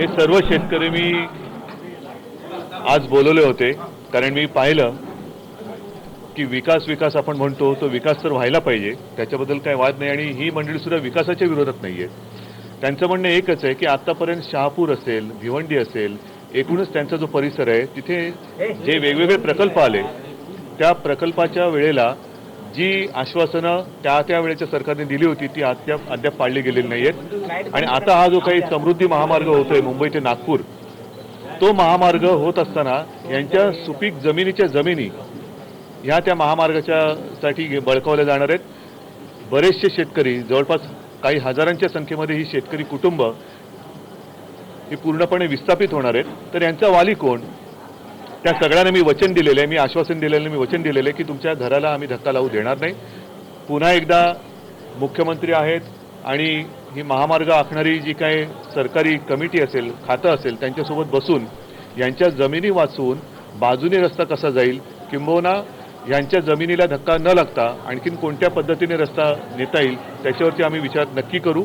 हे सर्व शेतकरी मी आज बोलवले होते कारण मी पाहिलं की विकास विकास आपण म्हणतो तो विकास तर व्हायला पाहिजे त्याच्याबद्दल काही वाद नाही आणि ही मंडळीसुद्धा विकासाच्या विरोधात नाही आहे त्यांचं म्हणणं एकच आहे की आत्तापर्यंत शहापूर असेल भिवंडी असेल एकूणच त्यांचा जो परिसर आहे तिथे जे वेगवेगळे प्रकल्प आले त्या प्रकल्पाच्या वेळेला जी आश्वासनं त्या त्या वेळेच्या सरकारने दिली होती ती अद्याप अद्याप पाळली गेलेली नाही आहेत आणि आता हा जो काही समृद्धी महामार्ग होतोय मुंबई ते नागपूर तो महामार्ग होत असताना यांच्या सुपीक जमिनीच्या जमिनी ह्या त्या महामार्गाच्या साठी बळकावल्या जाणार आहेत. बरेचसे शेतकरी जवळपास काही हजारांच्या संख्येमध्ये ही शेतकरी कुटुंब ही पूर्णपणे विस्थापित होणार आहेत. तर यांचा वाली कोण? त्या सगळ्यांना मी वचन दिलेलं आहे मी आश्वासन दिलेलं मी वचन दिलेलं आहे की तुमच्या घराला आम्ही धक्का लावू देणार नाही. पुन्हा एकदा मुख्यमंत्री आहेत आणि ही महामार्ग आखणारी जी काही सरकारी कमिटी असेल खातं असेल त्यांच्यासोबत बसून यांच्या जमिनी वाचवून बाजूने रस्ता कसा जाईल किंबहुना यांच्या जमिनीला धक्का न लागता आणखीन कोणत्या पद्धतीने रस्ता नेता येईल त्याच्यावरती आम्ही विचार नक्की करू.